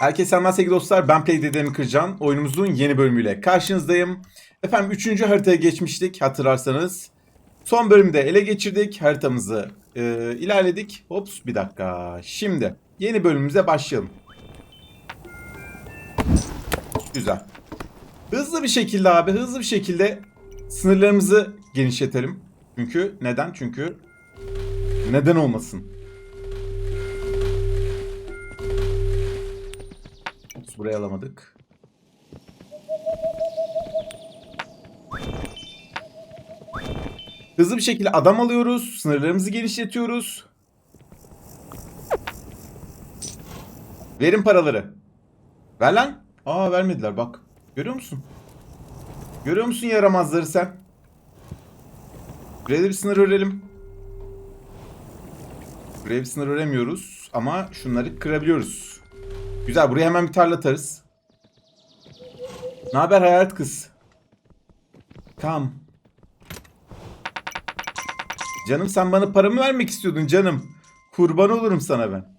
Herkese selamlar sevgili dostlar. Ben Play Dedemi Kırcan. Oyunumuzun yeni bölümüyle karşınızdayım. Efendim 3. haritaya geçmiştik hatırlarsanız. Son bölümde ele geçirdik. Haritamızı e, ilerledik. Hops bir dakika. Şimdi yeni bölümümüze başlayalım. Güzel. Hızlı bir şekilde abi hızlı bir şekilde sınırlarımızı genişletelim. Çünkü neden? Çünkü neden olmasın? Ops, burayı alamadık. Hızlı bir şekilde adam alıyoruz. Sınırlarımızı genişletiyoruz. Verin paraları. Ver lan. Aa vermediler bak. Görüyor musun? Görüyor musun yaramazları sen? Buraya bir sınır örelim. Buraya bir sınır öremiyoruz ama şunları kırabiliyoruz. Güzel buraya hemen bir tarla atarız. Ne haber hayalet kız? Tamam. Canım sen bana paramı vermek istiyordun canım. Kurban olurum sana ben.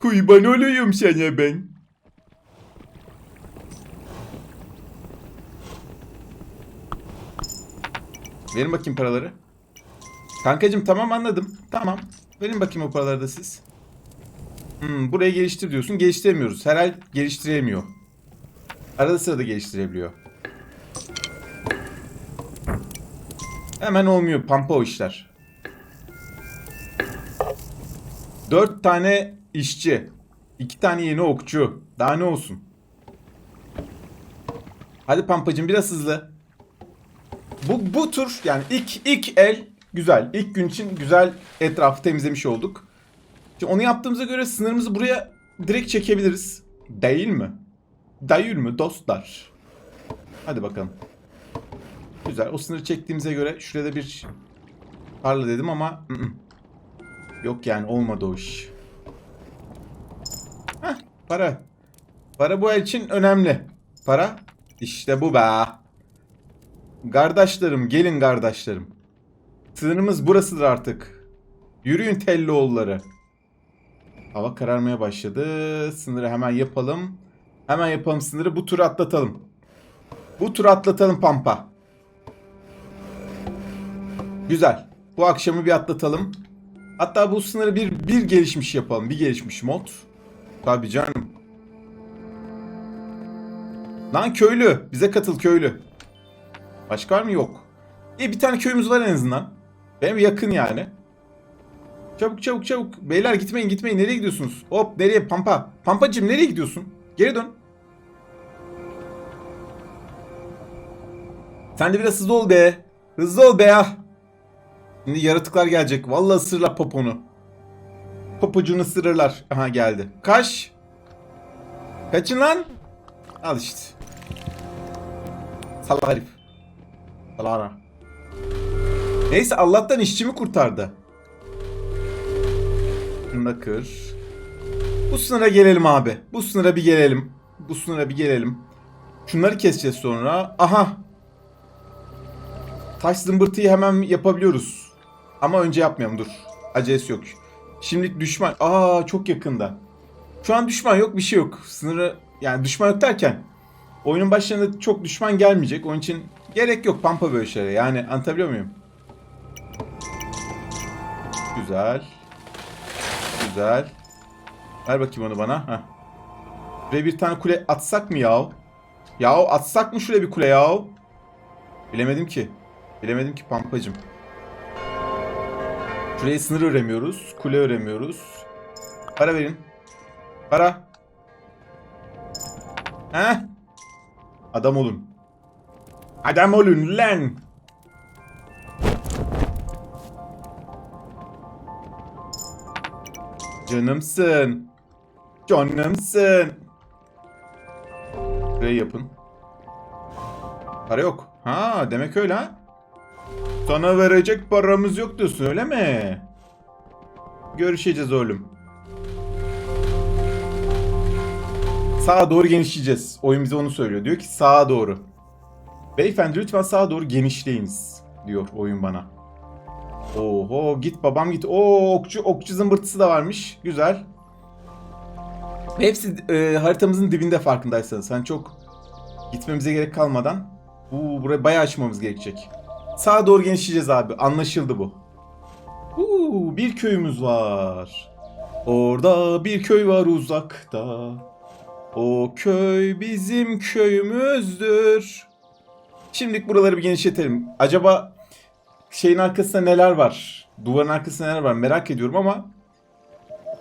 Kurban oluyorum sana ben. Verin bakayım paraları. Kankacım tamam anladım. Tamam. Verin bakayım o paraları da siz. Hmm, burayı geliştir diyorsun. Geliştiremiyoruz. Herhal geliştiremiyor. Arada sırada geliştirebiliyor. Hemen olmuyor. Pampa o işler. Dört tane işçi. iki tane yeni okçu. Daha ne olsun? Hadi Pampacım biraz hızlı. Bu, bu tur yani ilk ilk el güzel. İlk gün için güzel etrafı temizlemiş olduk. Şimdi onu yaptığımıza göre sınırımızı buraya direkt çekebiliriz. Değil mi? Değil mi dostlar? Hadi bakalım. Güzel. O sınırı çektiğimize göre şurada bir tarla dedim ama ı-ı. yok yani olmadı o iş. Heh, para. Para bu el için önemli. Para. İşte bu be. Kardeşlerim gelin kardeşlerim. Sınırımız burasıdır artık. Yürüyün Telloğulları. Hava kararmaya başladı. Sınırı hemen yapalım. Hemen yapalım sınırı. Bu turu atlatalım. Bu turu atlatalım Pampa. Güzel. Bu akşamı bir atlatalım. Hatta bu sınırı bir, bir gelişmiş yapalım. Bir gelişmiş mod. Tabii canım. Lan köylü. Bize katıl köylü. Başka var mı? Yok. İyi bir tane köyümüz var en azından. Benim yakın yani. Çabuk çabuk çabuk. Beyler gitmeyin gitmeyin. Nereye gidiyorsunuz? Hop nereye? Pampa. Pampacım nereye gidiyorsun? Geri dön. Sen de biraz hızlı ol be. Hızlı ol be ya. Şimdi yaratıklar gelecek. Vallahi ısırırlar poponu. Popocuğunu ısırırlar. Aha geldi. Kaç. Kaçın lan. Al işte. Salak herif. Salara. Neyse Allah'tan işçimi kurtardı. Kır. Bu sınıra gelelim abi. Bu sınıra bir gelelim. Bu sınıra bir gelelim. Şunları keseceğiz sonra. Aha. Taş zımbırtıyı hemen yapabiliyoruz. Ama önce yapmayalım dur. Acelesi yok. Şimdilik düşman. Aa çok yakında. Şu an düşman yok bir şey yok. Sınırı yani düşman yok derken oyunun başlarında çok düşman gelmeyecek. Onun için gerek yok pampa böyle şeylere. Yani anlatabiliyor muyum? Güzel. Güzel. Ver bakayım onu bana. Heh. Buraya bir tane kule atsak mı yav? Yav atsak mı şuraya bir kule yav? Bilemedim ki. Bilemedim ki pampacım. Şuraya sınır öremiyoruz. Kule öremiyoruz. Para verin. Para. Heh. Adam olun. Adam olun lan. Canımsın. Canımsın. Burayı yapın. Para yok. Ha demek öyle ha. Sana verecek paramız yok diyorsun öyle mi? Görüşeceğiz oğlum. Sağa doğru genişleyeceğiz. Oyun bize onu söylüyor. Diyor ki sağa doğru. Beyefendi lütfen sağa doğru genişleyiniz diyor oyun bana. Oho git babam git. Oo okçu okçu zımbırtısı da varmış. Güzel. Hepsi e, haritamızın dibinde farkındaysanız. Hani çok gitmemize gerek kalmadan. Uuu burayı bayağı açmamız gerekecek. Sağa doğru genişleyeceğiz abi. Anlaşıldı bu. Uuu bir köyümüz var. Orada bir köy var uzakta. O köy bizim köyümüzdür. Şimdilik buraları bir genişletelim. Acaba şeyin arkasında neler var? Duvarın arkasında neler var merak ediyorum ama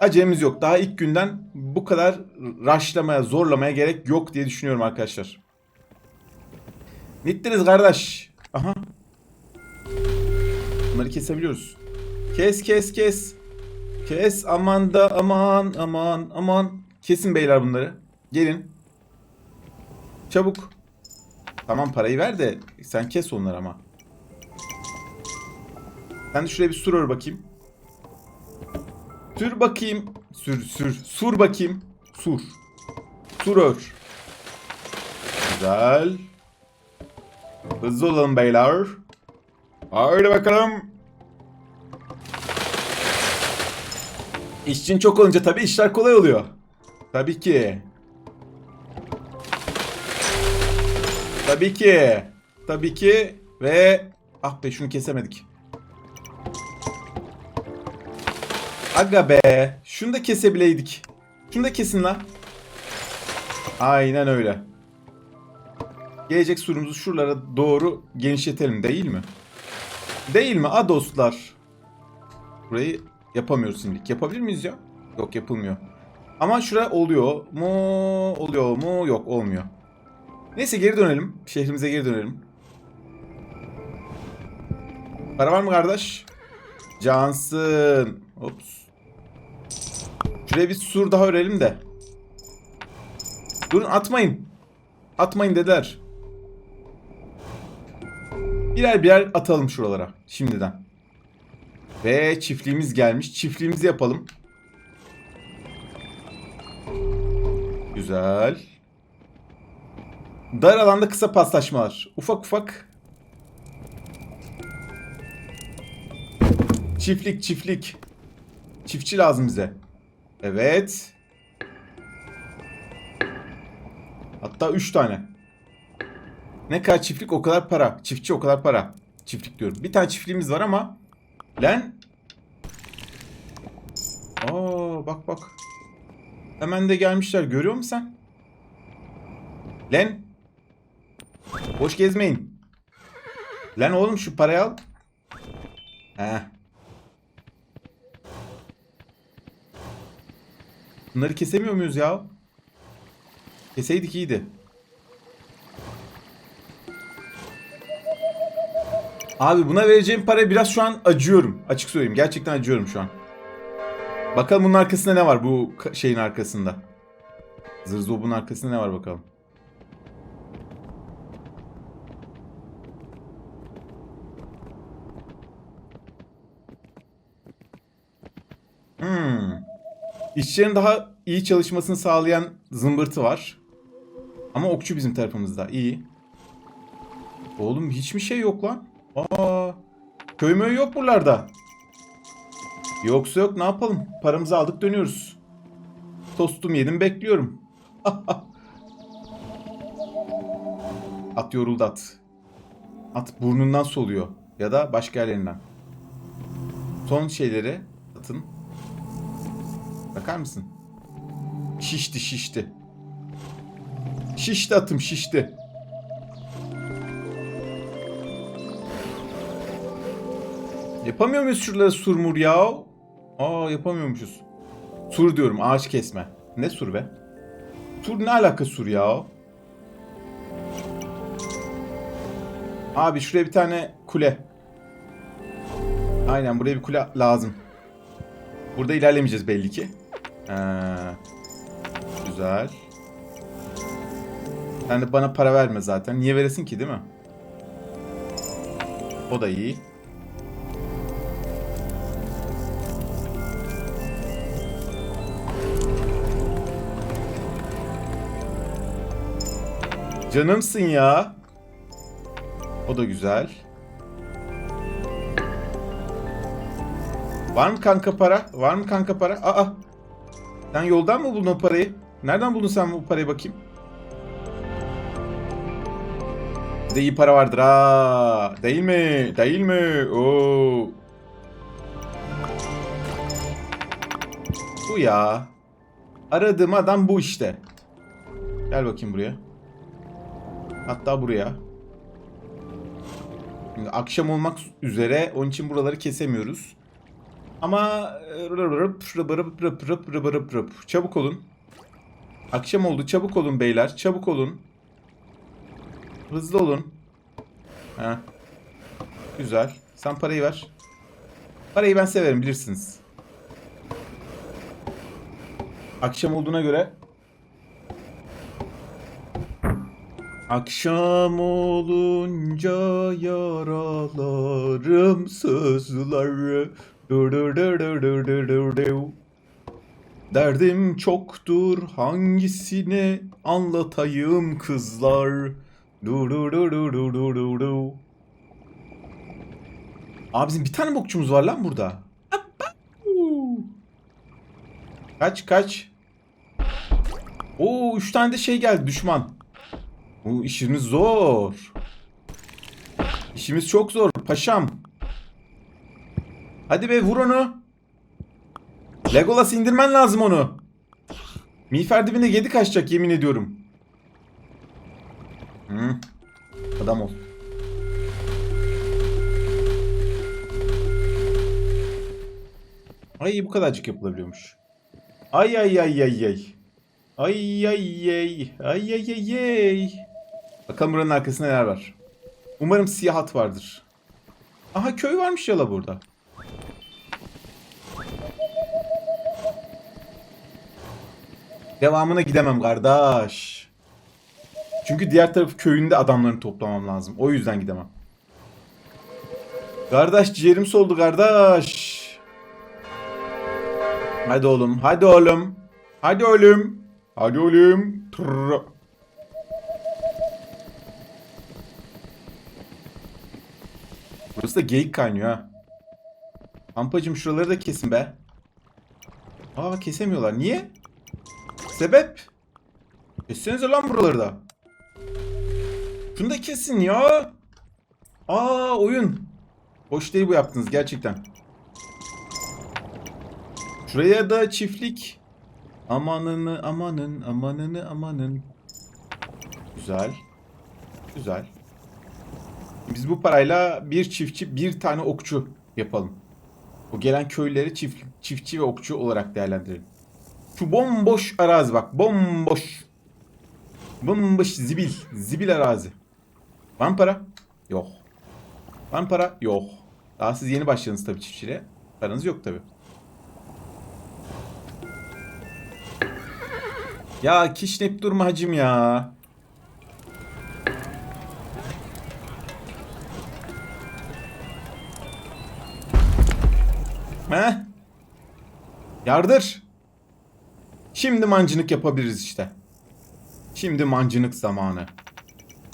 acelemiz yok. Daha ilk günden bu kadar raşlamaya, zorlamaya gerek yok diye düşünüyorum arkadaşlar. Bittiniz kardeş. Aha. Bunları kesebiliyoruz. Kes kes kes. Kes aman da aman aman aman. Kesin beyler bunları. Gelin. Çabuk. Tamam parayı ver de sen kes onları ama. Sen de şuraya bir sur bakayım. Sür bakayım. Sür sür. Sur bakayım. Sur. Sur ör. Güzel. Hızlı olalım beyler. Haydi bakalım. İşçin çok olunca tabii işler kolay oluyor. Tabii ki. Tabii ki. Tabii ki. Ve ah be şunu kesemedik. Aga be. Şunu da kesebileydik. Şunu da kesin lan. Aynen öyle. Gelecek surumuzu şuralara doğru genişletelim değil mi? Değil mi? A dostlar. Burayı yapamıyoruz şimdilik. Yapabilir miyiz ya? Yok yapılmıyor. Ama şura oluyor mu? Oluyor mu? Yok olmuyor. Neyse geri dönelim. Şehrimize geri dönelim. Para var mı kardeş? Cansın. Ops. Şuraya bir sur daha örelim de. Durun atmayın. Atmayın dediler. Birer birer atalım şuralara şimdiden. Ve çiftliğimiz gelmiş. Çiftliğimizi yapalım. Güzel. Dar alanda kısa paslaşmalar. Ufak ufak. Çiftlik çiftlik. Çiftçi lazım bize. Evet. Hatta 3 tane. Ne kadar çiftlik o kadar para. Çiftçi o kadar para. Çiftlik diyorum. Bir tane çiftliğimiz var ama Lan. Aa bak bak. Hemen de gelmişler. Görüyor musun sen? Lan. Boş gezmeyin. Lan oğlum şu parayı al. He. Bunları kesemiyor muyuz ya? Keseydik iyiydi. Abi buna vereceğim paraya biraz şu an acıyorum. Açık söyleyeyim. Gerçekten acıyorum şu an. Bakalım bunun arkasında ne var bu şeyin arkasında. Zırzobun arkasında ne var bakalım. Hmm. İşçilerin daha iyi çalışmasını sağlayan zımbırtı var. Ama okçu bizim tarafımızda. İyi. Oğlum hiç mi şey yok lan? Aa, köy möy yok buralarda. Yoksa yok ne yapalım? Paramızı aldık dönüyoruz. Tostum yedim bekliyorum. at yoruldu at. At burnundan soluyor. Ya da başka yerlerinden. Son şeyleri atın. Bakar mısın? Şişti şişti. Şişti atım şişti. Yapamıyor muyuz şuralara surmur ya? Aa yapamıyormuşuz. Sur diyorum ağaç kesme. Ne sur be? Sur ne alaka sur ya? Abi şuraya bir tane kule. Aynen buraya bir kule lazım. Burada ilerlemeyeceğiz belli ki. Ee, güzel. De bana para verme zaten. Niye veresin ki değil mi? O da iyi. Canımsın ya. O da güzel. Var mı kanka para? Var mı kanka para? Aa. Sen yoldan mı buldun o parayı? Nereden buldun sen bu parayı bakayım? Bizde iyi para vardır ha. Değil mi? Değil mi? Oo. Bu ya. Aradığım adam bu işte. Gel bakayım buraya. Hatta buraya. Şimdi akşam olmak üzere onun için buraları kesemiyoruz. Ama çabuk olun. Akşam oldu çabuk olun beyler çabuk olun. Hızlı olun. Ha. Güzel. Sen parayı ver. Parayı ben severim bilirsiniz. Akşam olduğuna göre Akşam olunca yaralarım sızlar. Derdim çoktur hangisine anlatayım kızlar. Dur. Abi bizim bir tane bokçumuz var lan burada. Kaç kaç. Oo üç tane de şey geldi düşman. Bu işimiz zor. İşimiz çok zor paşam. Hadi be vur onu. Legolas indirmen lazım onu. Miğfer dibinde yedi kaçacak yemin ediyorum. Hı. Adam ol. Ay bu kadarcık yapılabiliyormuş. Ay ay ay ay ay. Ay ay ay. Ay ay ay ay. Bakalım buranın arkasında neler var. Umarım siyah at vardır. Aha köy varmış yala burada. Devamına gidemem kardeş. Çünkü diğer taraf köyünde adamlarını toplamam lazım. O yüzden gidemem. Kardeş ciğerim soldu kardeş. Hadi oğlum, hadi oğlum. Hadi oğlum. Hadi oğlum. Tırr. Burası da geyik kaynıyor ha. Ampacım şuraları da kesin be. Aa kesemiyorlar. Niye? Sebep? Kessenize lan buraları da. Şunu da kesin ya. Aa oyun. Hoş değil bu yaptınız gerçekten. Şuraya da çiftlik. Amanını amanın amanını amanın. Güzel. Güzel. Biz bu parayla bir çiftçi bir tane okçu yapalım. O gelen köyleri çift, çiftçi ve okçu olarak değerlendirelim. Şu bomboş arazi bak bomboş. Bomboş zibil. Zibil arazi. Var mı para? Yok. Var mı para? Yok. Daha siz yeni başladınız tabii çiftçiliğe. Paranız yok tabii. Ya kişnep durma hacım ya. He? Yardır. Şimdi mancınık yapabiliriz işte. Şimdi mancınık zamanı.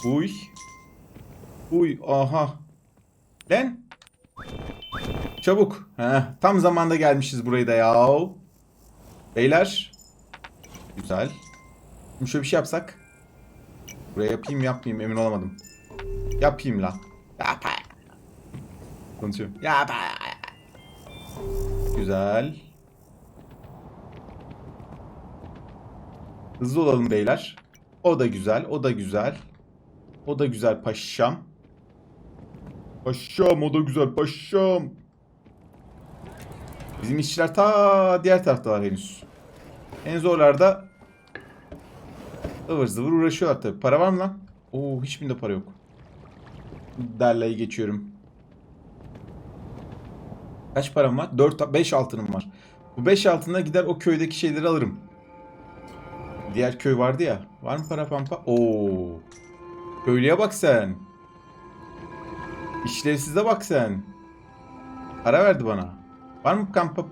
Uy. Uy aha. Lan. Çabuk. Heh, tam zamanda gelmişiz burayı da ya. Beyler. Güzel. Şimdi şöyle bir şey yapsak. Buraya yapayım yapmayayım emin olamadım. Yapayım lan. Yapayım. Konuşuyorum. Yapayım. Güzel. Hızlı olalım beyler. O da güzel, o da güzel. O da güzel paşam. Paşam, o da güzel paşam. Bizim işçiler ta diğer taraftalar henüz. En zorlarda ıvır zıvır uğraşıyorlar tabi. Para var mı lan? Oo hiçbirinde para yok. Derleyi geçiyorum. Kaç param var? 4 5 altınım var. Bu 5 altına gider o köydeki şeyleri alırım. Diğer köy vardı ya. Var mı para pampa? Oo. Köylüye bak sen. İşlevsize bak sen. Para verdi bana. Var mı kampa?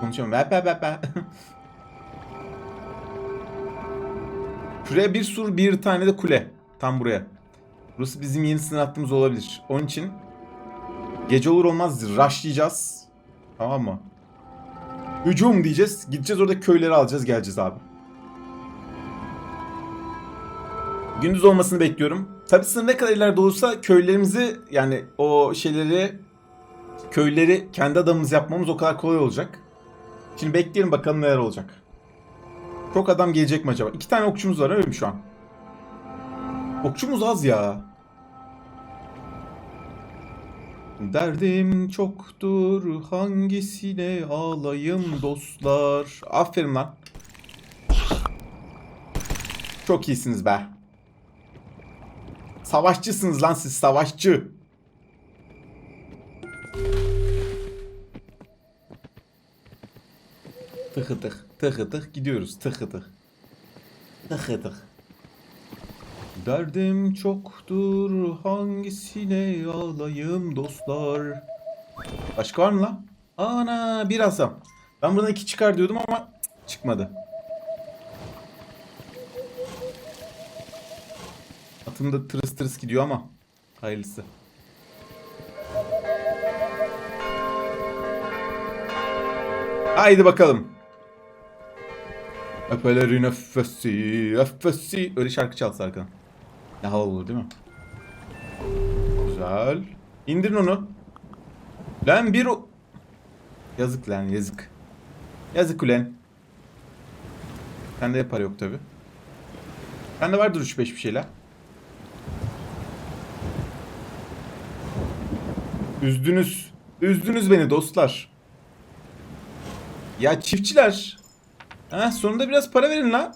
Konuşamam. Be be be be. Şuraya bir sur bir tane de kule. Tam buraya. Burası bizim yeni sınır hattımız olabilir. Onun için gece olur olmaz rushlayacağız. Tamam mı? Hücum diyeceğiz. Gideceğiz orada köyleri alacağız geleceğiz abi. Gündüz olmasını bekliyorum. Tabi sınır ne kadar ileride olursa köylerimizi yani o şeyleri köyleri kendi adamımız yapmamız o kadar kolay olacak. Şimdi bekleyelim bakalım neler olacak. Çok adam gelecek mi acaba? İki tane okçumuz var öyle mi şu an? Okçumuz az ya. Derdim çoktur hangisine ağlayım dostlar. Aferin lan. Çok iyisiniz be. Savaşçısınız lan siz savaşçı. Tıkı tık tıkı tık gidiyoruz tıkı tık. Tıkı tık. Derdim çoktur hangisine ağlayım dostlar. Başka var mı lan? Ana bir asam. Ben buradan iki çıkar diyordum ama çıkmadı. Atım da tırıs tırıs gidiyor ama hayırlısı. Haydi bakalım. Öpelerin öffesi, öffesi. Öyle şarkı çalsa arkadan. Ne havalı olur değil mi? Güzel. İndirin onu. Lan bir o... Yazık lan yazık. Yazık ulan. Bende para yok tabi. Bende vardır 3-5 bir şeyler. Üzdünüz. Üzdünüz beni dostlar. Ya çiftçiler. Ha sonunda biraz para verin lan.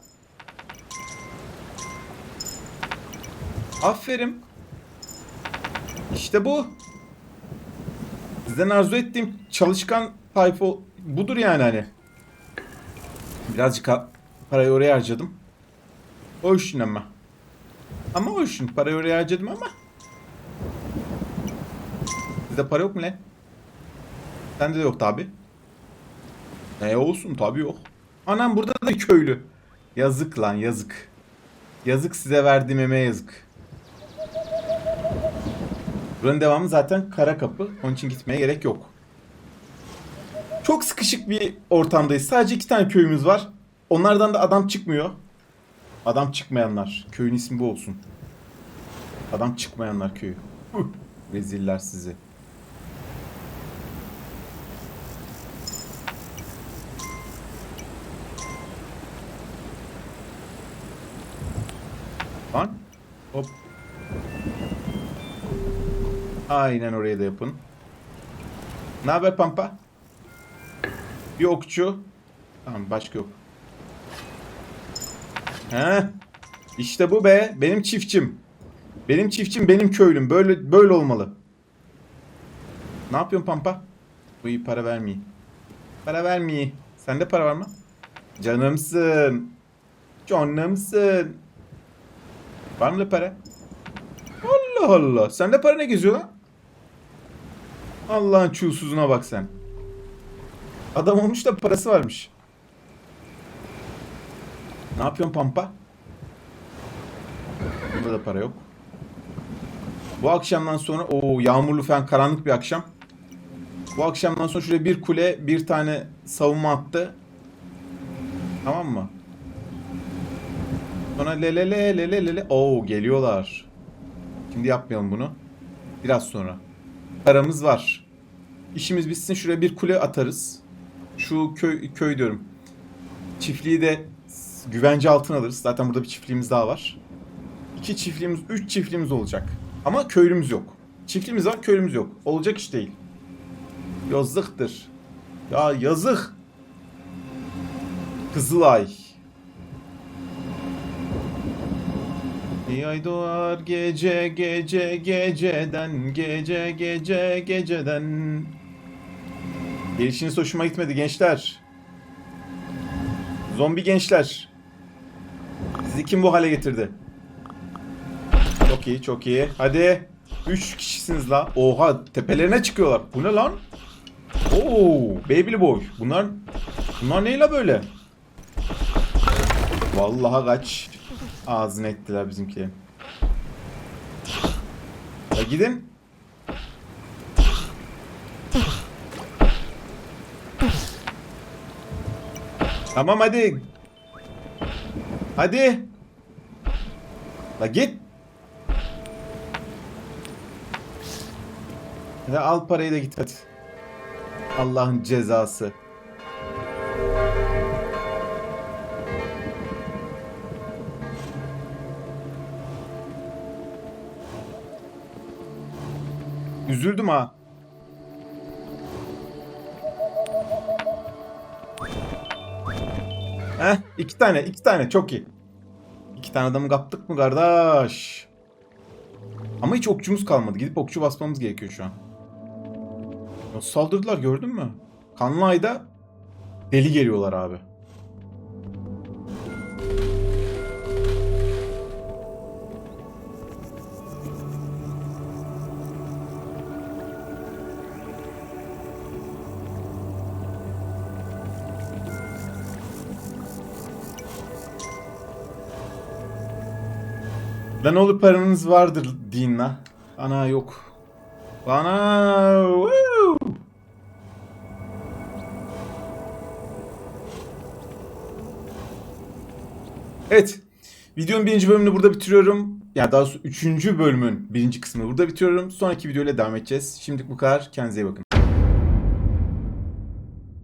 Aferin. İşte bu. Sizden arzu ettiğim çalışkan tayfa budur yani hani. Birazcık parayı oraya harcadım. O işin ama. Ama o işin. Parayı oraya harcadım ama. Sizde para yok mu lan? Sende de yok tabi. Ne olsun tabi yok. Anam burada da köylü. Yazık lan yazık. Yazık size verdiğim emeğe yazık. Buranın devamı zaten kara kapı. Onun için gitmeye gerek yok. Çok sıkışık bir ortamdayız. Sadece iki tane köyümüz var. Onlardan da adam çıkmıyor. Adam çıkmayanlar. Köyün ismi bu olsun. Adam çıkmayanlar köyü. Reziller sizi. Aynen oraya da yapın. Ne haber Pampa? Bir okçu. Tamam başka yok. He. İşte bu be. Benim çiftçim. Benim çiftçim benim köylüm. Böyle böyle olmalı. Ne yapıyorsun Pampa? Bu iyi para vermiyor. Para vermiyor. Sende para var mı? Canımsın. Canımsın. Var mı da para? Allah Allah. Sende para ne geziyor lan? Allah'ın çulsuzuna bak sen. Adam olmuş da parası varmış. Ne yapıyorsun Pampa? Burada da para yok. Bu akşamdan sonra o yağmurlu falan karanlık bir akşam. Bu akşamdan sonra şuraya bir kule, bir tane savunma attı. Tamam mı? Sonra le le le le le le le. Oo geliyorlar. Şimdi yapmayalım bunu. Biraz sonra. Paramız var. İşimiz bitsin şuraya bir kule atarız. Şu köy köy diyorum. Çiftliği de güvence altına alırız. Zaten burada bir çiftliğimiz daha var. İki çiftliğimiz, üç çiftliğimiz olacak. Ama köylümüz yok. Çiftliğimiz var, köylümüz yok. Olacak iş değil. Yazıktır. Ya yazık. Kızılay. Ay doğar gece gece geceden gece gece geceden. Gelişiniz hoşuma gitmedi gençler. Zombi gençler. Sizi kim bu hale getirdi? Çok iyi çok iyi. Hadi. 3 kişisiniz la. Oha tepelerine çıkıyorlar. Bu ne lan? Oo, baby boy. Bunlar bunlar neyle böyle? Vallahi kaç. Ağzını ettiler bizimki. Ya gidin. Tamam hadi. Hadi. La git. Ya al parayı da git hadi. Allah'ın cezası. Üzüldüm ha. Heh, iki tane, iki tane çok iyi. İki tane adamı kaptık mı kardeş? Ama hiç okçumuz kalmadı. Gidip okçu basmamız gerekiyor şu an. Nasıl saldırdılar gördün mü? Kanlı Ay'da deli geliyorlar abi. Lan oğlum paranız vardır deyin la. Ana yok. Bana. Woo! Evet. Videonun birinci bölümünü burada bitiriyorum. Yani daha doğrusu üçüncü bölümün birinci kısmını burada bitiriyorum. Sonraki videoyla devam edeceğiz. Şimdilik bu kadar. Kendinize iyi bakın.